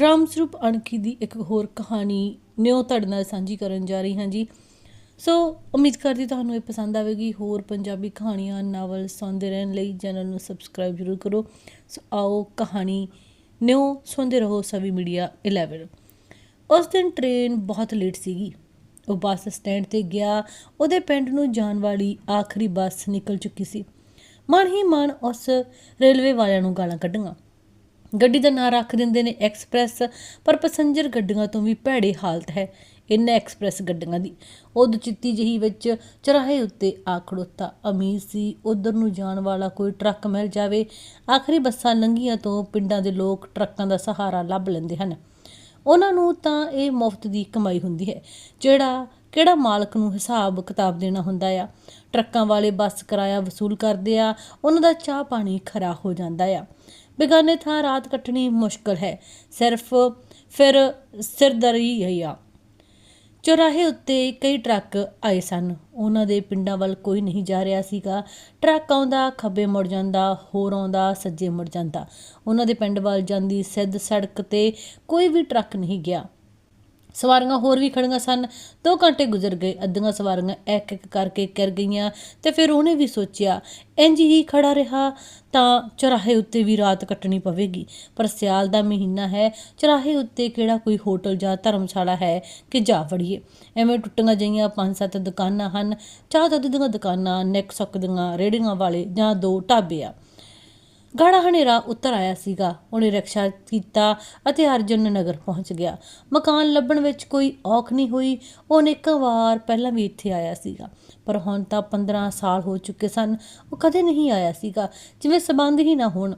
ਰਾਮ ਸਰੂਪ ਅਣਖੀ ਦੀ ਇੱਕ ਹੋਰ ਕਹਾਣੀ ਨਿਉ ਤੁਹਾਡੇ ਨਾਲ ਸਾਂਝੀ ਕਰਨ ਜਾ ਰਹੀ ਹਾਂ ਜੀ। ਸੋ ਉਮੀਦ ਕਰਦੀ ਤੁਹਾਨੂੰ ਇਹ ਪਸੰਦ ਆਵੇਗੀ। ਹੋਰ ਪੰਜਾਬੀ ਕਹਾਣੀਆਂ, ਨਾਵਲ ਸੁਣਦੇ ਰਹਿਣ ਲਈ ਚੈਨਲ ਨੂੰ ਸਬਸਕ੍ਰਾਈਬ ਜ਼ਰੂਰ ਕਰੋ। ਸੋ ਆਓ ਕਹਾਣੀ ਨਿਉ ਸੁਣਦੇ ਰਹੋ ਸਵੀ ਮੀਡੀਆ 11 ਉਸ ਦਿਨ ਟ੍ਰੇਨ ਬਹੁਤ ਲੇਟ ਸੀਗੀ। ਉਹ ਬੱਸ ਸਟੈਂਡ ਤੇ ਗਿਆ। ਉਹਦੇ ਪਿੰਡ ਨੂੰ ਜਾਣ ਵਾਲੀ ਆਖਰੀ ਬੱਸ ਨਿਕਲ ਚੁੱਕੀ ਸੀ। ਮਨ ਹੀ ਮਨ ਉਸ ਰੇਲਵੇ ਵਾਲਿਆਂ ਨੂੰ ਗਾਲਾਂ ਕੱਢੀਆਂ। ਗੱਡੀ ਦਾ ਨਾਂ ਰੱਖ ਦਿੰਦੇ ਨੇ ਐਕਸਪ੍ਰੈਸ, ਪਰ ਪੈਸੰਜਰ ਗੱਡੀਆਂ ਤੋਂ ਵੀ ਭੈੜੀ ਹਾਲਤ ਹੈ, ਇਨ ਐਕਸਪ੍ਰੈਸ ਗੱਡੀਆਂ ਦੀ। ਉਦ ਚਿੱਤੀ ਜਹੀ ਵਿੱਚ ਚਰਾਹੇ ਉੱਤੇ ਆ ਖੜੋਤਾ। ਅਮੀਰ ਸੀ, ਉਧਰ ਨੂੰ ਜਾਣ ਵਾਲਾ ਕੋਈ ਟਰੱਕ ਮਿਲ ਜਾਵੇ, ਆਖਰੀ ਬੱਸਾਂ ਲੰਘੀਆਂ ਤੋਂ ਪਿੰਡਾਂ ਦੇ ਲੋਕ ਟਰੱਕਾਂ ਦਾ ਸਹਾਰਾ ਲੱਭ ਲੈਂਦੇ ਹਨ। ਉਹਨਾਂ ਨੂੰ ਤਾਂ ਇਹ ਮੁਫਤ ਦੀ ਕਮਾਈ ਹੁੰਦੀ ਹੈ, ਜਿਹੜਾ ਕਿਹੜਾ ਮਾਲਕ ਨੂੰ ਹਿਸਾਬ ਕਿਤਾਬ ਦੇਣਾ ਹੁੰਦਾ ਆ। ਟਰੱਕਾਂ ਵਾਲੇ ਬੱਸ ਕਿਰਾਇਆ ਵਸੂਲ ਕਰਦੇ ਆ, ਉਹਨਾਂ ਦਾ ਚਾਹ ਪਾਣੀ ਖਰਾ ਹੋ ਜਾਂਦਾ ਆ। ਬੇਗਾਨੇ ਥਾਂ ਰਾਤ ਕੱਟਣੀ ਮੁਸ਼ਕਲ ਹੈ। ਸਿਰਫ ਫਿਰ ਸਿਰਦਰੀ ਹੀ ਆ ਚੌਰਾਹੇ ਉੱਤੇ ਕਈ ਟਰੱਕ ਆਏ ਸਨ। ਉਹਨਾਂ ਦੇ ਪਿੰਡਾਂ ਵੱਲ ਕੋਈ ਨਹੀਂ ਜਾ ਰਿਹਾ ਸੀਗਾ। ਟਰੱਕ ਆਉਂਦਾ, ਖੱਬੇ ਮੁੜ ਜਾਂਦਾ, ਹੋਰ ਆਉਂਦਾ, ਸੱਜੇ ਮੁੜ ਜਾਂਦਾ। ਉਹਨਾਂ ਦੇ ਪਿੰਡ ਵੱਲ ਜਾਂਦੀ ਸਿੱਧ ਸੜਕ ਤੇ ਕੋਈ ਵੀ ਟਰੱਕ ਨਹੀਂ ਗਿਆ। ਸਵਾਰੀਆਂ ਹੋਰ ਵੀ ਖੜੀਆਂ ਸਨ। 2 ਘੰਟੇ ਗੁਜ਼ਰ ਗਏ। ਅੱਧੀਆਂ ਸਵਾਰੀਆਂ ਇੱਕ ਇੱਕ ਕਰਕੇ ਕਰ ਗਈਆਂ ਤੇ ਫਿਰ ਉਹਨੇ ਵੀ ਸੋਚਿਆ ਇੰਜ ਹੀ ਖੜਾ ਰਿਹਾ ਤਾਂ ਚੌਰਾਹੇ ਉੱਤੇ ਵੀ ਰਾਤ ਕੱਟਣੀ ਪਵੇਗੀ। ਪਰ ਸਿਆਲ ਦਾ ਮਹੀਨਾ ਹੈ। ਚੌਰਾਹੇ ਉੱਤੇ ਕਿਹੜਾ ਕੋਈ ਹੋਟਲ ਜਾਂ ਧਰਮਸ਼ਾਲਾ ਹੈ ਕਿ ਜਾ ਵੜੀਏ? ਐਵੇਂ ਟੁੱਟੀਆਂ ਜਈਆਂ ਪੰਜ ਸੱਤ ਦੁਕਾਨਾਂ ਹਨ। ਚਾਹ ਦੁੱਧ ਦੀਆਂ ਦੁਕਾਨਾਂ ਨੈਕ ਸੁੱਕ ਦੀਆਂ ਰੇੜੀਆਂ ਵਾਲੇ ਜਾਂ ਦੋ ਢਾਬੇ ਆ। ਗਾੜਾ ਹਨੇਰਾ ਉੱਤਰ ਆਇਆ ਸੀਗਾ। ਉਹਨੇ ਰਿਕਸ਼ਾ ਕੀਤਾ ਅਤੇ ਅਰਜਨ ਨਗਰ ਪਹੁੰਚ ਗਿਆ। ਮਕਾਨ ਲੱਭਣ ਵਿੱਚ ਕੋਈ ਔਖ ਨਹੀਂ ਹੋਈ। ਉਹ ਅਨੇਕਾਂ ਵਾਰ ਪਹਿਲਾਂ ਵੀ ਇੱਥੇ ਆਇਆ ਸੀਗਾ। ਪਰ ਹੁਣ ਤਾਂ 15 ਸਾਲ ਹੋ ਚੁੱਕੇ ਸਨ। ਉਹ ਕਦੇ ਨਹੀਂ ਆਇਆ ਸੀਗਾ। ਜਿਵੇਂ ਸਬੰਧ ਹੀ ਨਾ ਹੋਣ।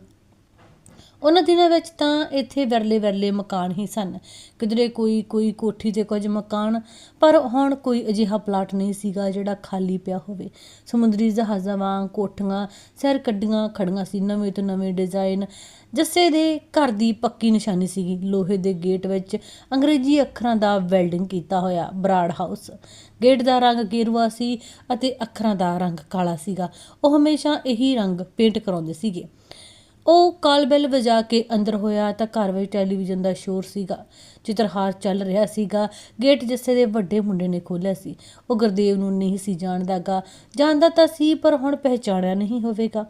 ਉਹਨਾਂ ਦਿਨਾਂ ਵਿੱਚ ਤਾਂ ਇੱਥੇ ਵਰਲੇ ਵਰਲੇ ਮਕਾਨ ਹੀ ਸਨ। ਕਿਧਰੇ ਕੋਈ ਕੋਈ ਕੋਠੀ ਤੇ ਕੁਝ ਮਕਾਨ, ਪਰ ਹੁਣ ਕੋਈ ਅਜਿਹਾ ਪਲਾਟ ਨਹੀਂ ਸੀਗਾ ਜਿਹੜਾ ਖਾਲੀ ਪਿਆ ਹੋਵੇ। ਸਮੁੰਦਰੀ ਜਹਾਜ਼ਾਂ ਵਾਂਗ ਕੋਠੀਆਂ, ਸੈਰ ਕੱਢੀਆਂ ਖੜੀਆਂ ਸੀ। ਨਵੇਂ ਤੋਂ ਨਵੇਂ ਡਿਜ਼ਾਈਨ ਜੱਸੇ ਦੇ ਘਰ ਦੀ ਪੱਕੀ ਨਿਸ਼ਾਨੀ ਸੀਗੀ। ਲੋਹੇ ਦੇ ਗੇਟ ਵਿੱਚ ਅੰਗਰੇਜ਼ੀ ਅੱਖਰਾਂ ਦਾ ਵੈਲਡਿੰਗ ਕੀਤਾ ਹੋਇਆ ਬਰਾੜ ਹਾਊਸ। ਗੇਟ ਦਾ ਰੰਗ ਗੇਰੂਆ ਸੀ ਅਤੇ ਅੱਖਰਾਂ ਦਾ ਰੰਗ ਕਾਲਾ ਸੀਗਾ। ਉਹ ਹਮੇਸ਼ਾ ਇਹੀ ਰੰਗ ਪੇਂਟ ਕਰਾਉਂਦੇ ਸੀਗੇ। ਉਹ ਕਾਲ ਬੈਲ ਵਜਾ ਕੇ ਅੰਦਰ ਹੋਇਆ ਤਾਂ ਘਰ ਵਿੱਚ ਟੈਲੀਵਿਜ਼ਨ ਦਾ ਸ਼ੋਰ ਸੀਗਾ। ਚਿੱਤਰਹਾਰ ਚੱਲ ਰਿਹਾ ਸੀਗਾ। ਗੇਟ ਜੱਸੇ ਦੇ ਵੱਡੇ ਮੁੰਡੇ ਨੇ ਖੋਲ੍ਹਿਆ ਸੀ। ਉਹ ਗੁਰਦੇਵ ਨੂੰ ਨਹੀਂ ਸੀ ਜਾਣਦਾਗਾ। ਜਾਣਦਾ ਤਾਂ ਸੀ, ਪਰ ਹੁਣ ਪਹਿਚਾਣਿਆ ਨਹੀਂ ਹੋਵੇਗਾ।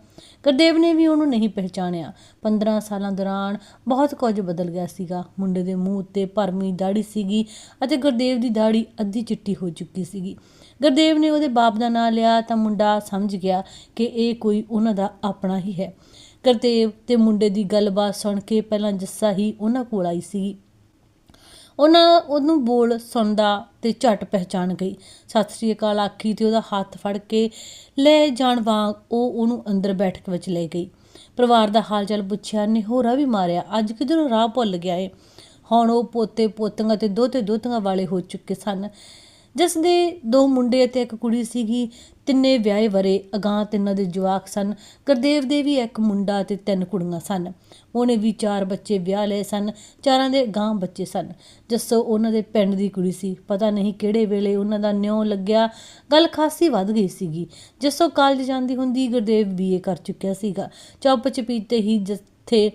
ਗੁਰਦੇਵ ਨੇ ਵੀ ਉਹਨੂੰ ਨਹੀਂ ਪਹਿਚਾਣਿਆ। 15 ਸਾਲਾਂ ਦੌਰਾਨ ਬਹੁਤ ਕੁਝ ਬਦਲ ਗਿਆ ਸੀਗਾ। ਮੁੰਡੇ ਦੇ ਮੂੰਹ ਉੱਤੇ ਭਰਮੀ ਦਾੜੀ ਸੀਗੀ ਅਤੇ ਗੁਰਦੇਵ ਦੀ ਦਾੜੀ ਅੱਧੀ ਚਿੱਟੀ ਹੋ ਚੁੱਕੀ ਸੀਗੀ। ਗੁਰਦੇਵ ਨੇ ਉਹਦੇ ਬਾਪ ਦਾ ਨਾਂ ਲਿਆ ਤਾਂ ਮੁੰਡਾ ਸਮਝ ਗਿਆ ਕਿ ਇਹ ਕੋਈ ਉਹਨਾਂ ਦਾ ਆਪਣਾ ਹੀ ਹੈ। ਗੁਰਦੇਵ ਤੇ ਮੁੰਡੇ ਦੀ ਗੱਲਬਾਤ ਸੁਣ ਕੇ ਪਹਿਲਾਂ ਜੱਸਾ ਹੀ ਉਹਨਾਂ ਕੋਲ ਆਈ ਸੀ ਉਹਨਾਂ ਉਹਨੂੰ ਬੋਲ ਸੁਣਦਾ ਤੇ ਝਟ ਪਹਿਚਾਨ ਗਈ। ਸਤਿ ਸ੍ਰੀ ਅਕਾਲ ਆਖੀ ਤੇ ਉਹਦਾ ਹੱਥ ਫੜ ਕੇ ਲੈ ਜਾਣ ਵਾਂਗ ਉਹ ਉਹਨੂੰ ਅੰਦਰ ਬੈਠਕ ਵਿੱਚ ਲੈ ਗਈ। ਪਰਿਵਾਰ ਦਾ ਹਾਲ ਚਾਲ ਪੁੱਛਿਆ, ਨਿਹੋਰਾ ਵੀ ਮਾਰਿਆ। ਅੱਜ ਕਿਧਰੋਂ ਰਾਹ ਭੁੱਲ ਗਿਆ ਏ? ਹੁਣ ਉਹ ਪੋਤੇ ਪੋਤੀਆਂ ਤੇ ਦੋਤੇ ਦੋਤੀਆਂ ਵਾਲੇ ਹੋ ਚੁੱਕੇ ਸਨ। ਜਿਸ ਦੇ ਦੋ ਮੁੰਡੇ ਅਤੇ ਇੱਕ ਕੁੜੀ ਸੀਗੀ। ਤਿੰਨੇ ਵਿਆਹੇ ਵਰੇ ਅਗਾਂ ਤਿੰਨਾਂ ਦੇ ਜਵਾਕ ਸਨ। ਗੁਰਦੇਵ ਦੇ ਵੀ ਇੱਕ ਮੁੰਡਾ ਅਤੇ ਤਿੰਨ ਕੁੜੀਆਂ ਸਨ। ਉਹਨੇ ਵੀ ਚਾਰ ਬੱਚੇ ਵਿਆਹ ਲਏ ਸਨ। ਚਾਰਾਂ ਦੇ ਗਾਂ ਬੱਚੇ ਸਨ। ਜੱਸੋ ਉਹਨਾਂ ਦੇ ਪਿੰਡ ਦੀ ਕੁੜੀ ਸੀ। ਪਤਾ ਨਹੀਂ ਕਿਹੜੇ ਵੇਲੇ ਉਹਨਾਂ ਦਾ ਨਿਉ ਲੱਗਿਆ। ਗੱਲ ਖਾਸੀ ਵੱਧ ਗਈ ਸੀਗੀ। ਜੱਸੋ ਕਾਲਜ ਜਾਂਦੀ ਹੁੰਦੀ ਗੁਰਦੇਵ ਬੀਏ ਕਰ ਚੁੱਕਿਆ ਸੀਗਾ। ਚੁੱਪ ਚਪੀਤੇ ਹੀ ਜਿੱਥੇ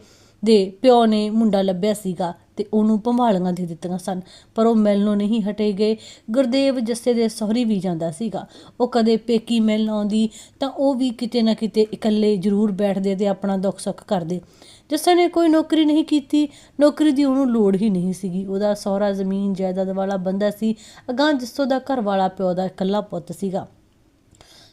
ਦੇ ਪਿਓ ਨੇ ਮੁੰਡਾ ਲੱਭਿਆ ਸੀਗਾ ਤੇ ਉਹਨੂੰ ਭੰਭਾਲੀਆਂ ਦੇ ਦਿੱਤੀਆਂ ਸਨ, ਪਰ ਉਹ ਮਿਲਣੋਂ ਨਹੀਂ ਹਟੇ ਗਏ। ਗੁਰਦੇਵ ਜੱਸੇ ਦੇ ਸਹੁਰੇ ਵੀ ਜਾਂਦਾ ਸੀਗਾ। ਉਹ ਕਦੇ ਪੇਕੀ ਮਿਲਣ ਆਉਂਦੀ ਤਾਂ ਉਹ ਵੀ ਕਿਤੇ ਨਾ ਕਿਤੇ ਇਕੱਲੇ ਜ਼ਰੂਰ ਬੈਠਦੇ ਤੇ ਆਪਣਾ ਦੁੱਖ ਸੁੱਖ ਕਰਦੇ। ਜੱਸੇ ਨੇ ਕੋਈ ਨੌਕਰੀ ਨਹੀਂ ਕੀਤੀ, ਨੌਕਰੀ ਦੀ ਉਹਨੂੰ ਲੋੜ ਹੀ ਨਹੀਂ ਸੀਗੀ। ਉਹਦਾ ਸਹੁਰਾ ਜ਼ਮੀਨ ਜਾਇਦਾਦ ਵਾਲਾ ਬੰਦਾ ਸੀ ਅਗਾਂ ਜੱਸੋ ਦਾ ਘਰ ਵਾਲਾ ਪਿਓ ਦਾ ਇਕੱਲਾ ਪੁੱਤ ਸੀਗਾ।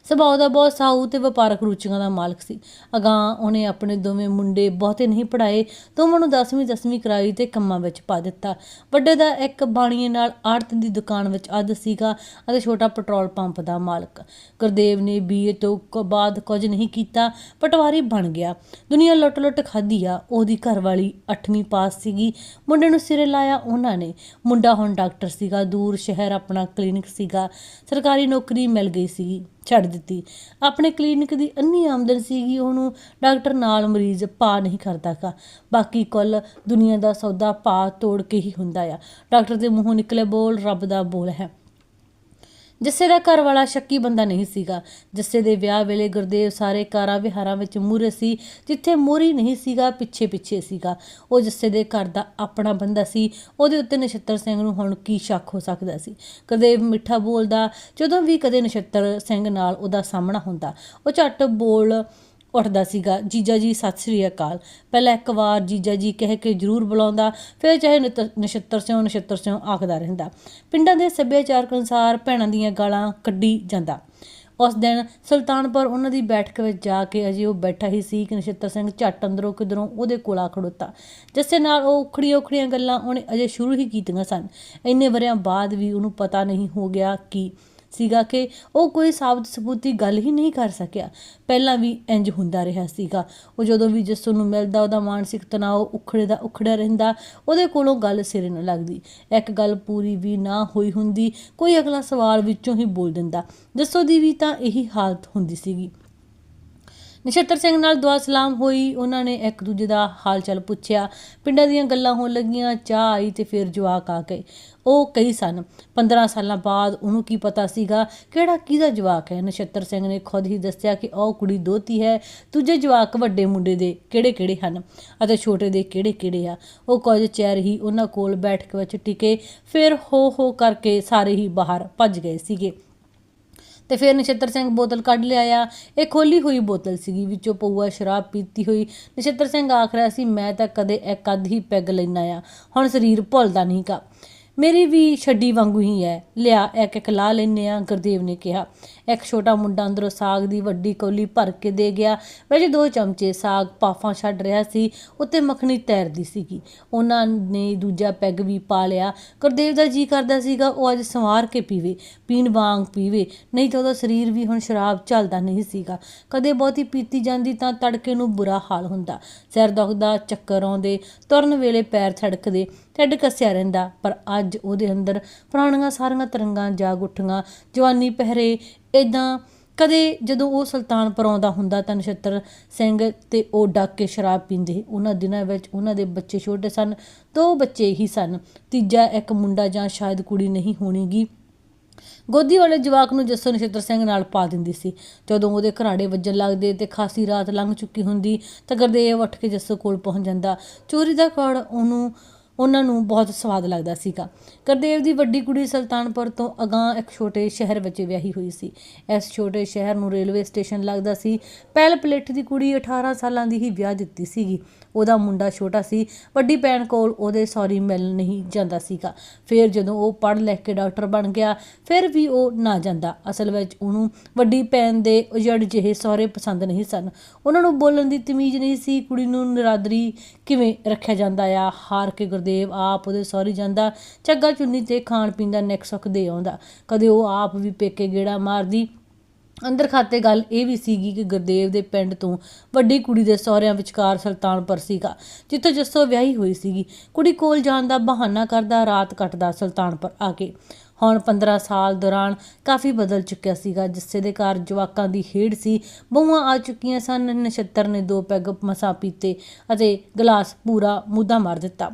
ਸੁਭਾਅ ਦਾ ਬਹੁਤ ਸਾਊ ਤੇ ਵਪਾਰਕ ਰੁਚੀਆਂ ਦਾ ਮਾਲਕ ਸੀ। ਅਗਾਂ ਉਹਨੇ ਆਪਣੇ ਦੋਵੇਂ ਮੁੰਡੇ ਬਹੁਤੇ ਨਹੀਂ ਪੜਾਏ ਦੋਵਾਂ ਨੂੰ 10ਵੀਂ 10ਵੀਂ ਕਰਾਈ ਤੇ ਕੰਮਾਂ ਵਿੱਚ ਪਾ ਦਿੱਤਾ। ਵੱਡੇ ਦਾ ਇੱਕ ਬਾਣੀਏ ਨਾਲ ਆੜਤ ਦੀ ਦੁਕਾਨ ਵਿੱਚ ਅੱਧ ਸੀਗਾ ਅਤੇ ਛੋਟਾ ਪੈਟਰੋਲ ਪੰਪ ਦਾ ਮਾਲਕ। ਗੁਰਦੇਵ ਨੇ ਬੀਏ ਤੋਂ ਕ- ਬਾਅਦ ਕੁਝ ਨਹੀਂ ਕੀਤਾ, ਪਟਵਾਰੀ ਬਣ ਗਿਆ। ਦੁਨੀਆ ਲੁੱਟ ਲੁੱਟ ਖਾਧੀ ਆ, ਉਹਦੀ ਘਰਵਾਲੀ 8ਵੀਂ ਪਾਸ ਸੀਗੀ। ਮੁੰਡੇ ਨੂੰ ਸਿਰੇ ਲਾਇਆ ਉਹਨਾਂ ਨੇ। ਮੁੰਡਾ ਹੁਣ ਡਾਕਟਰ ਸੀਗਾ, ਦੂਰ ਸ਼ਹਿਰ ਆਪਣਾ ਕਲੀਨਿਕ ਸੀਗਾ। ਸਰਕਾਰੀ ਨੌਕਰੀ ਮਿਲ ਗਈ ਸੀਗੀ। ਛੱਡ ਦਿੱਤੀ। ਆਪਣੇ ਕਲੀਨਿਕ ਦੀ ਅੰਨੀ ਆਮਦਨ ਸੀਗੀ, ਉਹਨੂੰ ਡਾਕਟਰ ਨਾਲ ਮਰੀਜ਼ ਪਾ ਨਹੀਂ ਕਰਦਾ ਕਰਦਾਗਾ ਬਾਕੀ ਕੁੱਲ ਦੁਨੀਆ ਦਾ ਸੌਦਾ ਪਾ ਤੋੜ ਕੇ ਹੀ ਹੁੰਦਾ ਆ। ਡਾਕਟਰ ਦੇ ਮੂੰਹੋਂ ਨਿਕਲੇ ਬੋਲ, ਰੱਬ ਦਾ ਬੋਲ ਹੈ। ਜੱਸੇ ਦਾ ਘਰ ਵਾਲਾ ਸ਼ੱਕੀ ਬੰਦਾ ਨਹੀਂ ਸੀਗਾ। ਜੱਸੇ ਦੇ ਵਿਆਹ ਵੇਲੇ ਗੁਰਦੇਵ ਸਾਰੇ ਕਾਰਾਂ ਵਿਹਾਰਾਂ ਵਿੱਚ ਮੂਰੇ ਸੀ, ਜਿੱਥੇ ਮੋਰੀ ਨਹੀਂ ਸੀਗਾ, ਪਿੱਛੇ ਪਿੱਛੇ ਸੀਗਾ। ਉਹ ਜੱਸੇ ਦੇ ਘਰ ਦਾ ਆਪਣਾ ਬੰਦਾ ਸੀ। ਉਹਦੇ ਉੱਤੇ ਨਛੱਤਰ ਸਿੰਘ ਨੂੰ ਹੁਣ ਕੀ ਸ਼ੱਕ ਹੋ ਸਕਦਾ ਸੀ? ਗੁਰਦੇਵ ਮਿੱਠਾ ਬੋਲਦਾ, ਜਦੋਂ ਵੀ ਕਦੇ ਨਛੱਤਰ ਸਿੰਘ ਨਾਲ ਉਹਦਾ ਸਾਹਮਣਾ ਹੁੰਦਾ, ਉਹ ਝੱਟ ਬੋਲ ਉੱਠਦਾ ਸੀਗਾ, ਜੀਜਾ ਜੀ, ਸਤਿ ਸ੍ਰੀ ਅਕਾਲ। ਪਹਿਲਾਂ ਇੱਕ ਵਾਰ ਜੀਜਾ ਜੀ ਕਹਿ ਕੇ ਜ਼ਰੂਰ ਬੁਲਾਉਂਦਾ, ਫਿਰ ਚਾਹੇ ਨਿਤ- ਨਛੱਤਰ ਸਿਉ ਨਛੱਤਰ ਸਿਉ ਆਖਦਾ ਰਹਿੰਦਾ। ਪਿੰਡਾਂ ਦੇ ਸੱਭਿਆਚਾਰਕ ਅਨੁਸਾਰ ਭੈਣਾਂ ਦੀਆਂ ਗਾਲਾਂ ਕੱਢੀ ਜਾਂਦਾ। ਉਸ ਦਿਨ ਸੁਲਤਾਨਪੁਰ ਉਹਨਾਂ ਦੀ ਬੈਠਕ ਵਿੱਚ ਜਾ ਕੇ ਅਜੇ ਉਹ ਬੈਠਾ ਹੀ ਸੀ ਕਿ ਨਛੱਤਰ ਸਿੰਘ ਝੱਟ ਅੰਦਰੋਂ ਕਿਧਰੋਂ ਉਹਦੇ ਕੋਲ ਆ ਖੜੋਤਾ। ਜਿਸੇ ਨਾਲ ਉਹ ਉਖੜੀਆਂ ਉਖੜੀਆਂ ਗੱਲਾਂ ਉਹਨੇ ਅਜੇ ਸ਼ੁਰੂ ਹੀ ਕੀਤੀਆਂ ਸਨ। ਇੰਨੇ ਵਰਿਆਂ ਬਾਅਦ ਵੀ ਉਹਨੂੰ ਪਤਾ ਨਹੀਂ ਹੋ ਗਿਆ ਕਿ ਸੀਗਾ ਕਿ ਉਹ ਕੋਈ ਸਾਬਤ ਸਬੂਤੀ ਗੱਲ ਹੀ ਨਹੀਂ ਕਰ ਸਕਿਆ। ਪਹਿਲਾਂ ਵੀ ਇੰਜ ਹੁੰਦਾ ਰਿਹਾ ਸੀਗਾ। ਉਹ ਜਦੋਂ ਵੀ ਜੱਸੂ ਨੂੰ ਮਿਲਦਾ, ਉਹਦਾ ਮਾਨਸਿਕ ਤਣਾਅ ਉਖੜੇ ਦਾ ਉਖੜਿਆ ਰਹਿੰਦਾ, ਉਹਦੇ ਕੋਲੋਂ ਗੱਲ ਸਿਰੇ ਨਾ ਲੱਗਦੀ। ਇੱਕ ਗੱਲ ਪੂਰੀ ਵੀ ਨਾ ਹੋਈ ਹੁੰਦੀ, ਕੋਈ ਅਗਲਾ ਸਵਾਲ ਵਿੱਚੋਂ ਹੀ ਬੋਲ ਦਿੰਦਾ। ਜੱਸੂ ਦੀ ਵੀ ਤਾਂ ਇਹੀ ਹਾਲਤ ਹੁੰਦੀ ਸੀਗੀ। ਨਛੱਤਰ ਸਿੰਘ ਨਾਲ ਦੁਆ ਸਲਾਮ ਹੋਈ। ਉਹਨਾਂ ਨੇ ਇੱਕ ਦੂਜੇ ਦਾ ਹਾਲ ਚਾਲ ਪੁੱਛਿਆ। ਪਿੰਡਾਂ ਦੀਆਂ ਗੱਲਾਂ ਹੋਣ ਲੱਗੀਆਂ, ਚਾਹ ਆਈ ਤੇ ਫਿਰ ਜਵਾਕ ਆ ਗਏ। ਉਹ ਕਈ ਸਨ 15 ਸਾਲਾਂ ਬਾਅਦ ਉਹਨੂੰ ਕੀ ਪਤਾ ਸੀਗਾ? ਕਿਹੜਾ ਕਿਹਦਾ ਜਵਾਕ ਹੈ? ਨਛੱਤਰ ਸਿੰਘ ਨੇ ਖੁਦ ਹੀ ਦੱਸਿਆ ਕਿ ਉਹ ਕੁੜੀ ਦੋਤੀ ਹੈ। ਦੂਜੇ ਜਵਾਕ ਵੱਡੇ ਮੁੰਡੇ ਦੇ ਕਿਹੜੇ ਕਿਹੜੇ ਹਨ ਅਤੇ ਛੋਟੇ ਦੇ ਕਿਹੜੇ ਕਿਹੜੇ ਆ। ਉਹ ਕੁਝ ਚਿਰ ਹੀ ਉਹਨਾਂ ਕੋਲ ਬੈਠਕ ਵਿੱਚ ਟਿਕੇ। ਫਿਰ ਹੋ ਹੋ ਕਰਕੇ ਸਾਰੇ ਹੀ ਬਾਹਰ ਭੱਜ ਗਏ ਸੀਗੇ। ਤੇ ਫਿਰ ਨਛੱਤਰ ਸਿੰਘ ਬੋਤਲ ਕੱਢ ਲਿਆਇਆ। ਇਹ ਖੋਲੀ ਹੋਈ ਬੋਤਲ ਸੀਗੀ, ਵਿੱਚੋਂ ਪਊਆ ਸ਼ਰਾਬ ਪੀਤੀ ਹੋਈ। ਨਛੱਤਰ ਸਿੰਘ ਆਖ ਰਿਹਾ ਸੀ, ਮੈਂ ਤਾਂ ਕਦੇ ਇੱਕ ਅੱਧ ਹੀ ਪੈਗ ਲੈਣਾ ਆ ਹੁਣ ਸਰੀਰ ਭੁੱਲਦਾ ਨਹੀਂਗਾ ਮੇਰੀ ਵੀ ਛੱਡੀ ਵਾਂਗੂ ਹੀ ਹੈ ਲਿਆ, ਇੱਕ ਇੱਕ ਲਾ ਲੈਨੇ ਆ, ਗੁਰਦੇਵ ਨੇ ਕਿਹਾ। ਇੱਕ ਛੋਟਾ ਮੁੰਡਾ ਅੰਦਰੋਂ ਸਾਗ ਦੀ ਵੱਡੀ ਕੌਲੀ ਭਰ ਕੇ ਦੇ ਗਿਆ। ਵੈਸੇ ਦੋ ਚਮਚੇ ਸਾਗ ਪਾਫਾਂ ਛੱਡ ਰਿਹਾ ਸੀ, ਉੱਤੇ ਮੱਖਣੀ ਤੈਰਦੀ ਸੀਗੀ। ਉਹਨਾਂ ਨੇ ਦੂਜਾ ਪੈਗ ਵੀ ਪਾ ਲਿਆ। ਗੁਰਦੇਵ ਦਾ ਜੀ ਕਰਦਾ ਸੀਗਾ, ਉਹ ਅੱਜ ਸੰਵਾਰ ਕੇ ਪੀਵੇ, ਪੀਣ ਵਾਂਗ ਪੀਵੇ। ਨਹੀਂ ਤਾਂ ਉਹਦਾ ਸਰੀਰ ਵੀ ਹੁਣ ਸ਼ਰਾਬ ਚੱਲਦਾ ਨਹੀਂ ਸੀਗਾ। ਕਦੇ ਬਹੁਤੀ ਪੀਤੀ ਜਾਂਦੀ ਤਾਂ ਤੜਕੇ ਨੂੰ ਬੁਰਾ ਹਾਲ ਹੁੰਦਾ। ਸਿਰ ਦੁਖਦਾ, ਚੱਕਰ ਆਉਂਦੇ, ਤੁਰਨ ਵੇਲੇ ਪੈਰ ਥੜਕਦੇ। ਢਿੱਡ ਕੱਸਿਆ ਰਹਿੰਦਾ। ਪਰ ਅੱਜ ਉਹਦੇ ਅੰਦਰ ਪੁਰਾਣੀਆਂ ਸਾਰੀਆਂ ਤਰੰਗਾਂ ਜਾਗ ਉੱਠੀਆਂ। ਜਵਾਨੀ ਪਹਿਰੇ ਇਦਾਂ ਕਦੇ ਜਦੋਂ ਉਹ ਸੁਲਤਾਨਪੁਰ ਆਉਂਦਾ ਹੁੰਦਾ ਤਾਂ ਨਛੱਤਰ ਸਿੰਘ ਤੇ ਉਹ ਡੱਕ ਕੇ ਸ਼ਰਾਬ ਪੀਂਦੇ। ਉਹਨਾਂ ਦਿਨਾਂ ਵਿੱਚ ਉਹਨਾਂ ਦੇ ਬੱਚੇ ਛੋਟੇ ਸਨ, ਦੋ ਬੱਚੇ ਹੀ ਸਨ। ਤੀਜਾ ਇੱਕ ਮੁੰਡਾ ਜਾਂ ਸ਼ਾਇਦ ਕੁੜੀ ਨਹੀਂ ਹੋਣੀਗੀ। ਗੋਦੀ ਵਾਲੇ ਜਵਾਕ ਨੂੰ ਜੱਸੋ ਨਛੱਤਰ ਸਿੰਘ ਨਾਲ ਪਾ ਦਿੰਦੀ ਸੀ। ਜਦੋਂ ਉਹਦੇ ਘਰਾੜੇ ਵੱਜਣ ਲੱਗਦੇ ਤੇ ਖਾਸੀ ਰਾਤ ਲੰਘ ਚੁੱਕੀ ਹੁੰਦੀ ਤਾਂ ਗੁਰਦੇਵ ਉੱਠ ਕੇ ਜੱਸੋ ਕੋਲ ਪਹੁੰਚ ਜਾਂਦਾ। ਚੋਰੀ ਦਾ ਕੜ ਉਹਨੂੰ ਉਹਨਾਂ ਨੂੰ ਬਹੁਤ ਸਵਾਦ ਲੱਗਦਾ ਸੀਗਾ। ਕਰਦੇਵ ਦੀ ਵੱਡੀ ਕੁੜੀ ਸੁਲਤਾਨਪੁਰ ਤੋਂ ਅਗਾਂਹ ਇੱਕ ਛੋਟੇ ਸ਼ਹਿਰ ਵਿੱਚ ਵਿਆਹੀ ਹੋਈ ਸੀ। ਇਸ ਛੋਟੇ ਸ਼ਹਿਰ ਨੂੰ ਰੇਲਵੇ ਸਟੇਸ਼ਨ ਲੱਗਦਾ ਸੀ। ਪਹਿਲ ਪਲੇਠ ਦੀ ਕੁੜੀ 18 ਸਾਲਾਂ ਦੀ ਹੀ ਵਿਆਹ ਦਿੱਤੀ ਸੀਗੀ। ਉਹਦਾ ਮੁੰਡਾ ਛੋਟਾ ਸੀ। ਵੱਡੀ ਭੈਣ ਕੋਲ ਉਹਦੇ ਸੌਰੀ ਮਿਲਣ ਨਹੀਂ ਜਾਂਦਾ ਸੀਗਾ। ਫਿਰ ਜਦੋਂ ਉਹ ਪੜ੍ਹ ਲਿਖ ਕੇ ਡਾਕਟਰ ਬਣ ਗਿਆ, ਫਿਰ ਵੀ ਉਹ ਨਾ ਜਾਂਦਾ। ਅਸਲ ਵਿੱਚ ਉਹਨੂੰ ਵੱਡੀ ਭੈਣ ਦੇ ਉਜੜ ਜਿਹੇ ਸਹੁਰੇ ਪਸੰਦ ਨਹੀਂ ਸਨ। ਉਹਨਾਂ ਨੂੰ ਬੋਲਣ ਦੀ ਤਮੀਜ਼ ਨਹੀਂ ਸੀ। ਕੁੜੀ ਨੂੰ ਨਿਰਾਦਰੀ ਕਿਵੇਂ ਰੱਖਿਆ ਜਾਂਦਾ ਆ? ਹਾਰ ਕੇ ਗੁਰਦੇਵ ਆਪ ਉਹਦੇ ਸਹੁਰੀ ਜਾਂਦਾ, ਝੱਗਾ ਚੁੰਨੀ ਤੇ ਖਾਣ ਪੀਣ ਦਾ ਨਿਕ ਸੁੱਖ ਦੇ ਆਉਂਦਾ। ਕਦੇ ਉਹ ਆਪ ਵੀ ਪੇਕੇ ਗੇੜਾ ਮਾਰਦੀ। ਅੰਦਰ ਖਾਤੇ ਗੱਲ ਇਹ ਵੀ ਸੀਗੀ ਕਿ ਗੁਰਦੇਵ ਦੇ ਪਿੰਡ ਤੋਂ ਵੱਡੀ ਕੁੜੀ ਦੇ ਸਹੁਰਿਆਂ ਵਿਚਕਾਰ ਸੁਲਤਾਨਪੁਰ ਸੀਗਾ, ਜਿੱਥੇ ਜੱਸੋ ਵਿਆਹੀ ਹੋਈ ਸੀਗੀ। ਕੁੜੀ ਕੋਲ ਜਾਣ ਦਾ ਬਹਾਨਾ ਕਰਦਾ ਰਾਤ ਕੱਟਦਾ ਸੁਲਤਾਨਪੁਰ ਆ ਕੇ। ਹੁਣ 15 ਸਾਲ ਦੌਰਾਨ ਕਾਫੀ ਬਦਲ ਚੁੱਕਿਆ ਸੀਗਾ। ਜਿਸੇ ਦੇ ਘਰ ਜਵਾਕਾਂ ਦੀ ਖੇਡ ਸੀ। ਬਹੂਆਂ ਆ ਚੁੱਕੀਆਂ ਸਨ। ਨਛੱਤਰ ਨੇ ਦੋ ਪੈਗ ਮਸਾ ਪੀਤੇ ਅਤੇ ਗਲਾਸ ਪੂਰਾ ਮੁੱਦਾ ਮਾਰ ਦਿੱਤਾ।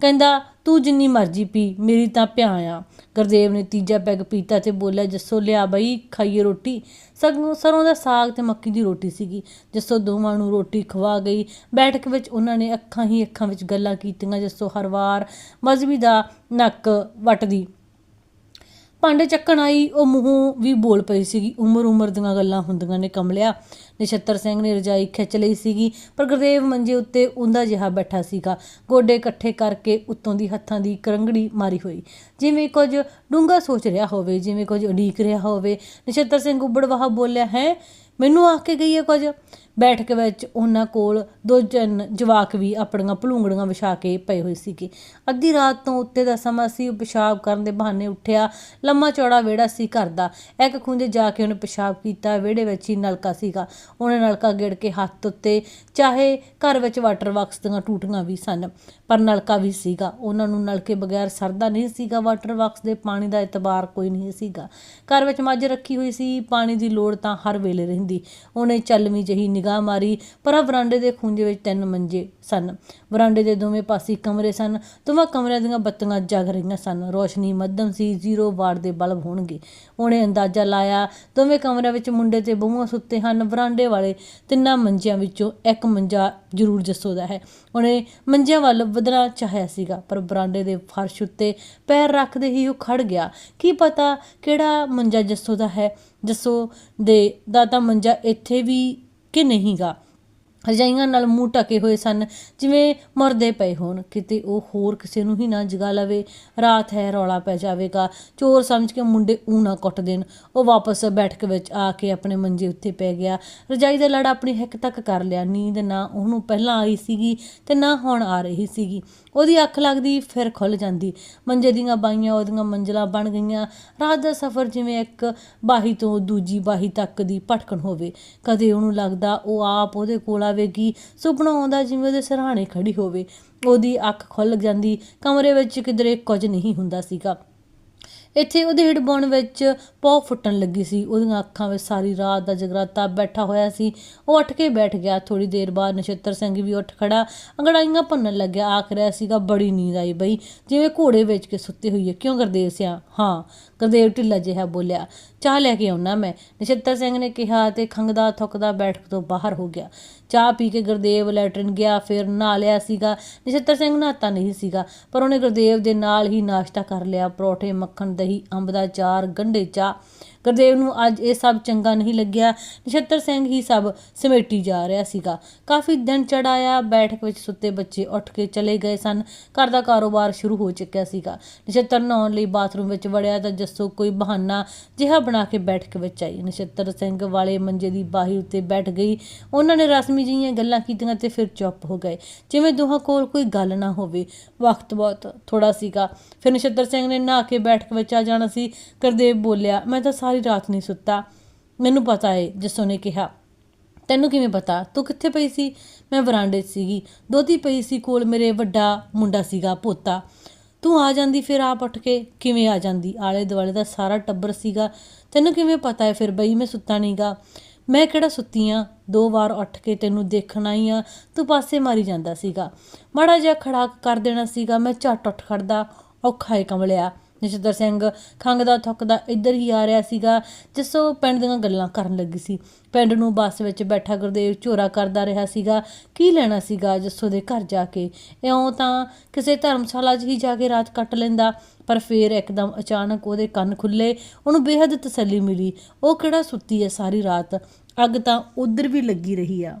ਕਹਿੰਦਾ, ਤੂੰ ਜਿੰਨੀ ਮਰਜ਼ੀ ਪੀ, ਮੇਰੀ ਤਾਂ ਭਿਆ ਆ। ਗੁਰਦੇਵ ਨੇ ਤੀਜਾ ਪੈਗ ਪੀਤਾ ਤੇ ਬੋਲਿਆ, ਜੱਸੋ, ਲਿਆ ਬਈ, ਖਾਈਏ ਰੋਟੀ। ਸਗੋਂ ਸਰੋਂ ਦਾ ਸਾਗ ਤੇ ਮੱਕੀ ਦੀ ਰੋਟੀ ਸੀਗੀ। ਜੱਸੋ ਦੋਵਾਂ ਨੂੰ ਰੋਟੀ ਖਵਾ ਗਈ। ਬੈਠਕ ਵਿੱਚ ਉਹਨਾਂ ਨੇ ਅੱਖਾਂ ਹੀ ਅੱਖਾਂ ਵਿੱਚ ਗੱਲਾਂ ਕੀਤੀਆਂ। ਜੱਸੋ ਹਰ ਵਾਰ ਮਜ਼ਬੀ ਦਾ ਨੱਕ ਵਟਦੀ ਭਾਂਡੇ ਚੱਕਣ ਆਈ, ਉਹ ਮੂੰਹੋਂ ਵੀ ਬੋਲ ਪਈ ਸੀਗੀ। ਉਮਰ ਉਮਰ ਦੀਆਂ ਗੱਲਾਂ ਹੁੰਦੀਆਂ ਨੇ ਕਮਲਿਆ। ਨਛੱਤਰ ਸਿੰਘ ਨੇ ਰਜਾਈ ਖਿੱਚ ਲਈ ਸੀਗੀ, ਪਰ ਗੁਰਦੇਵ ਮੰਜੇ ਉੱਤੇ ਉਹਦਾ ਜਿਹਾ ਬੈਠਾ ਸੀਗਾ। ਗੋਡੇ ਇਕੱਠੇ ਕਰਕੇ ਉੱਤੋਂ ਦੀ ਹੱਥਾਂ ਦੀ ਕਰੰਗੜੀ ਮਾਰੀ ਹੋਈ। ਜਿਵੇਂ ਕੁਝ ਡੂੰਘਾ ਸੋਚ ਰਿਹਾ ਹੋਵੇ, ਜਿਵੇਂ ਕੁਝ ਉਡੀਕ ਰਿਹਾ ਹੋਵੇ, ਨਛੱਤਰ ਸਿੰਘ ਉਬੜਵਾਹ ਬੋਲਿਆ, ਹੈ? ਮੈਨੂੰ ਆਖ ਕੇ ਗਈ ਹੈ ਕੁਝ? ਬੈਠਕ ਵਿੱਚ ਉਹਨਾਂ ਕੋਲ ਦੋ ਜਨ ਜਵਾਕ ਵੀ ਆਪਣੀਆਂ ਭਲੂੰਗੜੀਆਂ ਵਿਛਾ ਕੇ ਪਏ ਹੋਏ ਸੀਗੇ। ਅੱਧੀ ਰਾਤ ਤੋਂ ਉੱਤੇ ਦਾ ਸਮਾਂ ਸੀ, ਉਹ ਪਿਸ਼ਾਬ ਕਰਨ ਦੇ ਬਹਾਨੇ ਉੱਠਿਆ। ਲੰਮਾ ਚੌੜਾ ਵਿਹੜਾ ਸੀ ਘਰ ਦਾ। ਇੱਕ ਖੁੰਝੇ ਜਾ ਕੇ ਉਹਨੇ ਪਿਸ਼ਾਬ ਕੀਤਾ। ਵਿਹੜੇ ਵਿੱਚ ਹੀ ਨਲਕਾ ਸੀਗਾ। ਉਹਨੇ ਨਲਕਾ ਗੇੜ ਕੇ ਹੱਥ ਉੱਤੇ ਚਾਹੇ ਘਰ ਵਿੱਚ ਵਾਟਰ ਬਾਕਸ ਦੀਆਂ ਟੂਟੀਆਂ ਵੀ ਸਨ, ਪਰ ਨਲਕਾ ਵੀ ਸੀਗਾ। ਉਹਨਾਂ ਨੂੰ ਨਲਕੇ ਬਗੈਰ ਸਰਦਾ ਨਹੀਂ ਸੀਗਾ। ਵਾਟਰ ਬਾਕਸ ਦੇ ਪਾਣੀ ਦਾ ਇਤਬਾਰ ਕੋਈ ਨਹੀਂ ਸੀਗਾ। ਘਰ ਵਿੱਚ ਮੱਝ ਰੱਖੀ ਹੋਈ ਸੀ। ਪਾਣੀ ਦੀ ਲੋੜ ਤਾਂ ਹਰ ਵੇਲੇ ਰਹਿੰਦੀ। ਉਹਨੇ ਚੱਲਵੀਂ ਜਹੀ ਨਿਗਾਹ ਮਾਰੀ, ਪਰ ਆ ਵਰਾਂਡੇ ਦੇ ਖੂੰਜੇ ਵਿੱਚ ਤਿੰਨ ਮੰਜੇ ਸਨ। ਵਰਾਂਡੇ ਦੇ ਦੋਵੇਂ ਪਾਸੇ ਕਮਰੇ ਸਨ। ਦੋਵਾਂ ਕਮਰਿਆਂ ਦੀਆਂ ਬੱਤੀਆਂ ਜਗ ਰਹੀਆਂ ਸਨ। ਰੋਸ਼ਨੀ ਮੱਧਮ ਸੀ, ਜ਼ੀਰੋ ਵਾਟ ਦੇ ਬਲਬ ਹੋਣਗੇ। ਉਹਨੇ ਅੰਦਾਜ਼ਾ ਲਾਇਆ, ਦੋਵੇਂ ਕਮਰਿਆਂ ਵਿੱਚ ਮੁੰਡੇ ਤੇ ਬਹੂਆਂ ਸੁੱਤੇ ਹਨ। ਵਰਾਂਡੇ ਵਾਲੇ ਤਿੰਨਾਂ ਮੰਜਿਆਂ ਵਿੱਚੋਂ ਇੱਕ ਮੰਜਾ ਜ਼ਰੂਰ ਜੱਸੋ ਦਾ ਹੈ। ਉਹਨੇ ਮੰਜਿਆਂ ਵੱਲ ਵਧਣਾ ਚਾਹਿਆ ਸੀਗਾ, ਪਰ ਬਰਾਂਡੇ ਦੇ ਫਰਸ਼ ਉੱਤੇ ਪੈਰ ਰੱਖਦੇ ਹੀ ਉਹ ਖੜ ਗਿਆ। ਕੀ ਪਤਾ ਕਿਹੜਾ ਮੰਜਾ ਜੱਸੋ ਦਾ ਹੈ? ਜੱਸੋ ਦੇ, ਦਾ ਤਾਂ ਮੰਜਾ ਇੱਥੇ ਵੀ ਕਿ ਨਹੀਂਗਾ। ਰਜਾਈਆਂ ਨਾਲ ਮੂੰਹ ਢਕੇ ਹੋਏ ਸਨ, ਜਿਵੇਂ ਮਰਦੇ ਪਏ ਹੋਣ। ਕਿਤੇ ਉਹ ਹੋਰ ਕਿਸੇ ਨੂੰ ਹੀ ਨਾ ਜਗਾ ਲਵੇ। ਰਾਤ ਹੈ, ਰੌਲਾ ਪੈ ਜਾਵੇਗਾ। ਚੋਰ ਸਮਝ ਕੇ ਮੁੰਡੇ ਊ ਨਾ ਕੁੱਟ ਦੇਣ। ਉਹ ਵਾਪਸ ਬੈਠਕ ਵਿੱਚ ਆ ਕੇ ਆਪਣੇ ਮੰਜੇ ਉੱਤੇ ਪੈ ਗਿਆ। ਰਜਾਈ ਦਾ ਲੜ ਆਪਣੀ ਹਿੱਕ ਤੱਕ ਕਰ ਲਿਆ। ਨੀਂਦ ਨਾ ਉਹਨੂੰ ਪਹਿਲਾਂ ਆਈ ਸੀਗੀ ਤੇ ਨਾ ਹੁਣ ਆ ਰਹੀ ਸੀਗੀ। ਉਹਦੀ ਅੱਖ ਲੱਗਦੀ, ਫਿਰ ਖੁੱਲ ਜਾਂਦੀ। ਮੰਜੇ ਦੀਆਂ ਬਾਈਆਂ ਉਹਦੀਆਂ ਮੰਜ਼ਲਾਂ ਬਣ ਗਈਆਂ। ਰਾਤ ਦਾ ਸਫ਼ਰ ਜਿਵੇਂ ਇੱਕ ਬਾਹੀ ਤੋਂ ਦੂਜੀ ਬਾਹੀ ਤੱਕ ਦੀ ਭਟਕਣ ਹੋਵੇ। ਕਦੇ ਉਹਨੂੰ ਲੱਗਦਾ ਉਹ ਆਪ ਉਹਦੇ ਕੋਲ ਆਵੇਗੀ ਸੁਪਨਾ ਆਉਂਦਾ ਜਿਵੇਂ ਉਹਦੇ ਸਿਰਹਾਣੇ ਖੜੀ ਹੋਵੇ, ਉਹਦੀ ਅੱਖ ਖੁੱਲ ਜਾਂਦੀ, ਕਮਰੇ ਵਿੱਚ ਕਿਧਰੇ ਕੁਝ ਨਹੀਂ ਹੁੰਦਾ ਸੀਗਾ। ਇੱਥੇ ਉਹਦੇ ਹਿੜਬੋਣ ਵਿੱਚ ਪੌ ਫੁੱਟਣ ਲੱਗੀ ਸੀ। ਉਹਦੀਆਂ ਅੱਖਾਂ ਵਿੱਚ ਸਾਰੀ ਰਾਤ ਦਾ ਜਗਰਾਤਾ ਬੈਠਾ ਹੋਇਆ ਸੀ। ਉਹ ਉੱਠ ਕੇ ਬੈਠ ਗਿਆ। ਥੋੜੀ ਦੇਰ ਬਾਅਦ ਨਛੱਤਰ ਸਿੰਘ ਵੀ ਉੱਠ ਖੜਾ। ਅੰਗੜਾਈਆਂ ਭੰਨਣ ਲੱਗਿਆ। ਆਖ ਰਿਹਾ ਸੀਗਾ, ਬੜੀ ਨੀਂਦ ਆਈ ਬਈ। ਜਿਵੇਂ ਘੋੜੇ ਵੇਚ ਕੇ ਸੁੱਤੇ ਹੋਈ ਹੈ ਕਿਉਂ ਗੁਰਦੇਵ ਸਿਆ? ਹਾਂ। ਗੁਰਦੇਵ ਢਿੱਲਾ ਜਿਹਾ ਬੋਲਿਆ, ਚਾਹ ਲੈ ਕੇ ਆਉਣਾ ਮੈਂ। ਨਛੱਤਰ ਸਿੰਘ ਨੇ ਕਿਹਾ ਤੇ ਖੰਗਦਾ ਥੁੱਕਦਾ ਬੈਠਕ ਤੋਂ ਬਾਹਰ ਹੋ ਗਿਆ। ਚਾਹ ਪੀ ਕੇ ਗੁਰਦੇਵ ਲੈਟਰਨ ਗਿਆ, ਫਿਰ ਨਹਾ ਲਿਆ ਸੀਗਾ। ਨਛੱਤਰ ਸਿੰਘ ਨਹਾਤਾ ਨਹੀਂ ਸੀਗਾ, ਪਰ ਉਹਨੇ ਗੁਰਦੇਵ ਦੇ ਨਾਲ ਹੀ ਨਾਸ਼ਤਾ ਕਰ ਲਿਆ, ਪਰੌਠੇ, ਮੱਖਣ, ਦਹੀਂ, ਅੰਬ ਦਾ ਚਾਰ, ਗੰਢੇ ਚਾਹ। ਗੁਰਦੇਵ ਨੂੰ ਅੱਜ ਇਹ ਸਭ ਚੰਗਾ ਨਹੀਂ ਲੱਗਿਆ। ਨਛੱਤਰ ਸਿੰਘ ਹੀ ਸਭ ਸਮੇਟੀ ਜਾ ਰਿਹਾ ਸੀਗਾ। ਕਾਫੀ ਦਿਨ ਚੜਾਇਆ ਬੈਠਕ ਵਿੱਚ ਸੁੱਤੇ ਬੱਚੇ ਉੱਠ ਕੇ ਚਲੇ ਗਏ ਸਨ। ਘਰ ਦਾ ਕਾਰੋਬਾਰ ਸ਼ੁਰੂ ਹੋ ਚੁੱਕਿਆ ਸੀਗਾ। ਨਛੱਤਰ ਨਹਾਉਣ ਲਈ ਬਾਥਰੂਮ ਵਿੱਚ ਵੜਿਆ ਤਾਂ ਜੱਸੋ ਕੋਈ ਬਹਾਨਾ ਜਿਹਾ ਬਣਾ ਕੇ ਬੈਠਕ ਵਿੱਚ ਆਈ। ਨਛੱਤਰ ਸਿੰਘ ਵਾਲੇ ਮੰਜੇ ਦੀ ਬਾਹੀ ਉੱਤੇ ਬੈਠ ਗਈ। ਉਹਨਾਂ ਨੇ ਰਸਮੀ ਜਿਹੀਆਂ ਗੱਲਾਂ ਕੀਤੀਆਂ ਤੇ ਫਿਰ ਚੁੱਪ ਹੋ ਗਏ। ਜਿਵੇਂ ਦੋਹਾਂ ਕੋਲ ਕੋਈ ਗੱਲ ਨਾ ਹੋਵੇ। ਵਕਤ ਬਹੁਤ ਥੋੜਾ ਸੀਗਾ। ਫਿਰ ਨਛੱਤਰ ਸਿੰਘ ਨੇ ਨਹਾ ਕੇ ਬੈਠਕ ਵਿੱਚ ਆ ਜਾਣਾ ਸੀ। ਕਰਦੇਵ ਬੋਲਿਆ, ਮੈਂ ਤਾਂ ਸਾਰੀ ਰਾਤ ਨਹੀਂ ਸੁੱਤਾ। ਮੈਨੂੰ ਪਤਾ ਏ, ਜੱਸੋ ਨੇ ਕਿਹਾ। ਤੈਨੂੰ ਕਿਵੇਂ ਪਤਾ? ਤੂੰ ਕਿੱਥੇ ਪਈ ਸੀ? ਮੈਂ ਵਰਾਂਡੇ 'ਚ ਸੀਗੀ। ਦੋਤੀ ਪਈ ਸੀ ਕੋਲ ਮੇਰੇ ਵੱਡਾ ਮੁੰਡਾ ਸੀਗਾ, ਪੋਤਾ। ਤੂੰ ਆ ਜਾਂਦੀ ਫਿਰ ਆਪ ਉੱਠ ਕੇ? ਕਿਵੇਂ ਆ ਜਾਂਦੀ? ਆਲੇ ਦੁਆਲੇ ਦਾ ਸਾਰਾ ਟੱਬਰ ਸੀਗਾ। ਤੈਨੂੰ ਕਿਵੇਂ ਪਤਾ ਹੈ ਫਿਰ ਬਈ ਮੈਂ ਸੁੱਤਾ ਨਹੀਂਗਾ ਮੈਂ ਕਿਹੜਾ ਸੁੱਤੀ ਆਂ? ਦੋ ਵਾਰ ਉੱਠ ਕੇ ਤੈਨੂੰ ਦੇਖਣਾ ਹੀ ਆ। ਤੂੰ ਪਾਸੇ ਮਾਰੀ ਜਾਂਦਾ ਸੀਗਾ। ਮਾੜਾ ਜਿਹਾ ਖੜਾਕ ਕਰ ਦੇਣਾ ਸੀਗਾ। ਮੈਂ ਝੱਟ ਉੱਠ ਖੜਦਾ। ਔਖਾ ਏ ਕਮਲਿਆ ਨਛੱਤਰ ਸਿੰਘ ਖੰਗਦਾ ਥੁੱਕਦਾ ਇੱਧਰ ਹੀ ਆ ਰਿਹਾ ਸੀਗਾ, ਜਿਸੋ ਪਿੰਡ ਦੀਆਂ ਗੱਲਾਂ ਕਰਨ ਲੱਗੀ ਸੀ। ਪਿੰਡ ਨੂੰ ਬੱਸ ਵਿੱਚ ਬੈਠਾ ਗੁਰਦੇਵ ਝੋਰਾ ਕਰਦਾ ਰਿਹਾ ਸੀਗਾ, ਕੀ ਲੈਣਾ ਸੀਗਾ ਜੱਸੋ ਦੇ ਘਰ ਜਾ ਕੇ? ਇਉਂ ਤਾਂ ਕਿਸੇ ਧਰਮਸ਼ਾਲਾ 'ਚ ਹੀ ਜਾ ਕੇ ਰਾਤ ਕੱਟ ਲੈਂਦਾ, ਪਰ ਫੇਰ ਇੱਕਦਮ ਅਚਾਨਕ ਉਹਦੇ ਕੰਨ ਖੁੱਲੇ, ਉਹਨੂੰ ਬੇਹੱਦ ਤਸੱਲੀ ਮਿਲੀ। ਉਹ ਕਿਹੜਾ ਸੁੱਤੀ ਹੈ ਸਾਰੀ ਰਾਤ? ਅੱਗ ਤਾਂ ਉਧਰ ਵੀ ਲੱਗੀ ਰਹੀ ਆ।